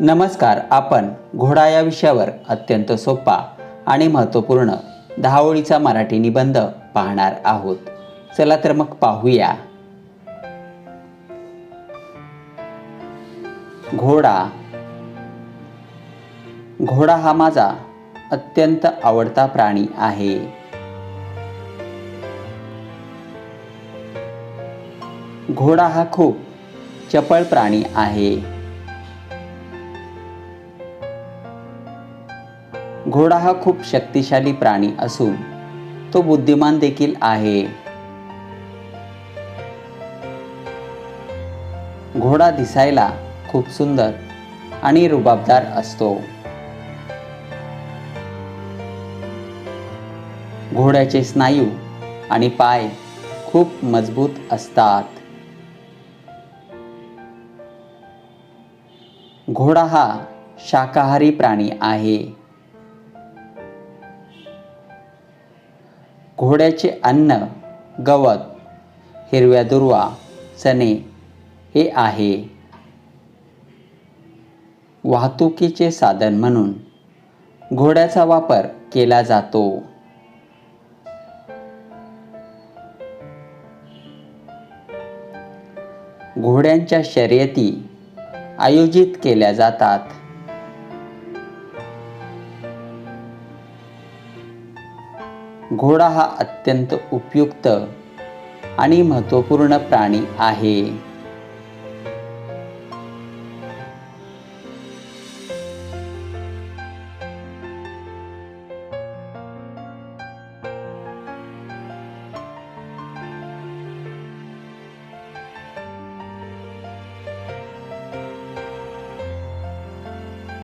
नमस्कार आपण घोडा या विषयावर अत्यंत सोपा आणि महत्त्वपूर्ण दहावळीचा मराठी निबंध पाहणार आहोत. चला तर मग पाहूया. घोडा. घोडा हा माझा अत्यंत आवडता प्राणी आहे. घोडा हा खूप चपळ प्राणी आहे. घोडा हा खूप शक्तिशाली प्राणी असून तो बुद्धिमान देखील आहे. घोडा दिसायला खूप सुंदर आणि रुबाबदार असतो. घोड्याचे स्नायू आणि पाय खूप मजबूत असतात. घोडा हा शाकाहारी प्राणी आहे. घोड्याचे अन्न गवत हिरव्या दुर्वा चणे हे आहे. वाहतुकीचे साधन म्हणून घोड्याचा वापर केला जातो. घोड्यांच्या शर्यती आयोजित केल्या जातात. घोडा हा अत्यंत उपयुक्त आणि महत्त्वपूर्ण प्राणी आहे.